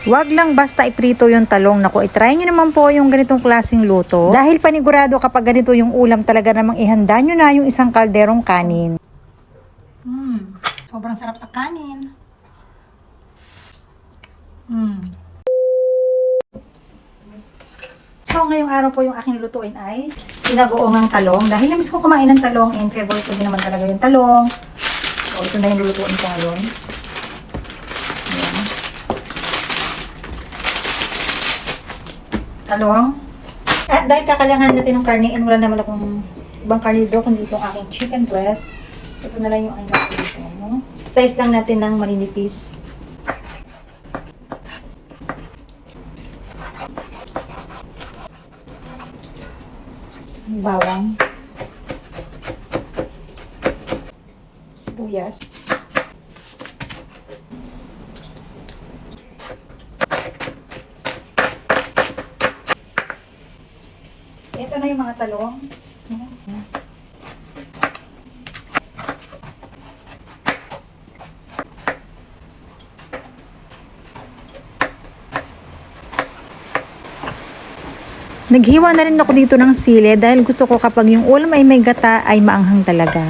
Huwag lang basta iprito yung talong. Naku, itry nyo naman po yung ganitong klaseng luto. Dahil panigurado kapag ganito yung ulam talaga namang ihanda nyo na yung isang kalderong kanin. Mm, sobrang sarap sa kanin. Mm. So, ngayong araw po yung aking lutuin ay pinagoongang talong. Dahil namiss ko kumain ng talong and favorite ko din naman talaga yung talong. So, ito na yung lulutuin ko ngayon. Ayan. Talong. At dahil kakalangan natin ng karne and wala naman akong ibang karne dito kundi itong aking chicken breast. So, ito na lang yung aking gagawin dito. No? Slice lang natin ng maninipis. bawang, sibuyas, na yung mga talong. Naghiwa na rin ako dito ng sili dahil gusto ko kapag yung ulam ay may gata ay maanghang talaga.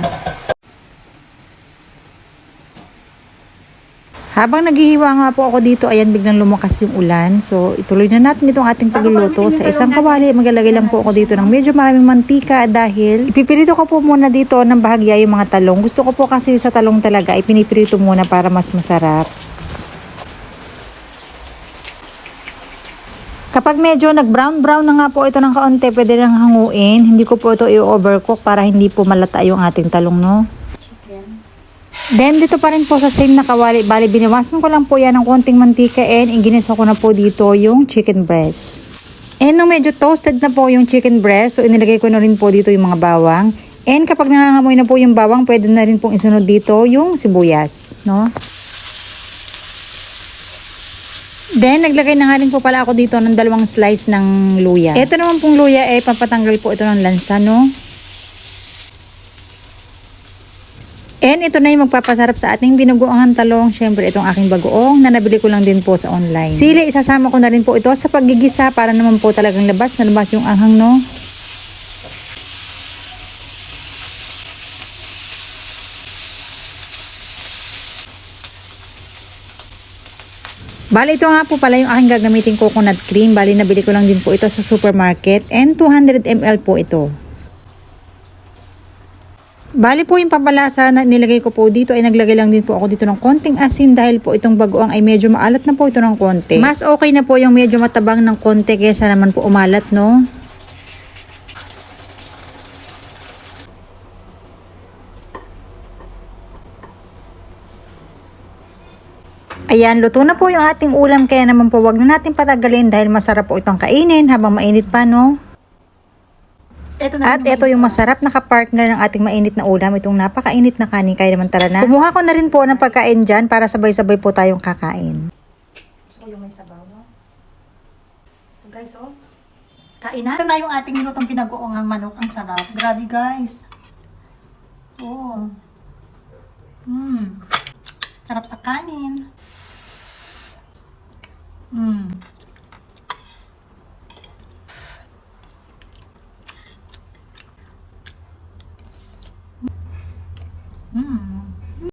Habang naghihiwa nga po ako dito, ayan biglang lumakas yung ulan. So, ituloy na natin itong ating pagluluto. Sa isang kawali, maglalagay lang po ako dito ng medyo maraming mantika dahil ipipirito ko po muna dito ng bahagya yung mga talong. Gusto ko po kasi sa talong talaga, ipinipirito muna para mas masarap. Kapag medyo nag-brown-brown na nga po ito ng kaunti, pwede nang hanguin. Hindi ko po ito i-overcook para hindi po malata yung ating talong, no? Then, dito pa rin po sa same na kawali. Bali, biniwasan ko lang po yan ng konting mantika and inginisa ko na po dito yung chicken breast. And nung medyo toasted na po yung chicken breast, so inilagay ko na rin po dito yung mga bawang. And kapag nangangamoy na po yung bawang, pwede na rin pong isunod dito yung sibuyas, no? Then, naglagay na nga rin po pala ako dito ng dalawang slice ng luya. Ito naman pong luya, eh, papatanggal po ito ng lansa, no? And ito na yung magpapasarap sa ating binugoong talong. Siyempre, itong aking bagoong na nabili ko lang din po sa online. Sili, isasama ko na rin po ito sa paggigisa para naman po talagang labas na labas yung anghang, no? Bali, ito nga po pala yung aking gagamitin coconut cream. Bali, nabili ko lang din po ito sa supermarket. And 200 ml po ito. Bali po yung pampalasa na nilagay ko po dito ay naglagay lang din po ako dito ng konting asin dahil po itong bagoong ay medyo maalat na po ito ng konti. Mas okay na po yung medyo matabang ng konti kesa naman po umalat, no? Ayan, luto na po yung ating ulam kaya naman po wag na natin patagalin dahil masarap po itong kainin habang mainit pa, no? Ito na At ito yung masarap na kapartner ng ating mainit na ulam, itong napakainit na kanin. Kaya naman tara na. Kumuha ko na rin po ng pagkain dyan para sabay-sabay po tayong kakain. Gusto ko yung may sabaw, no? So, guys, oh. Kainan. Ito na yung ating minutong pinagoongang manok. Ang sarap. Grabe, guys. Oh. Mm. Sarap sa kanin. Mm. Mm.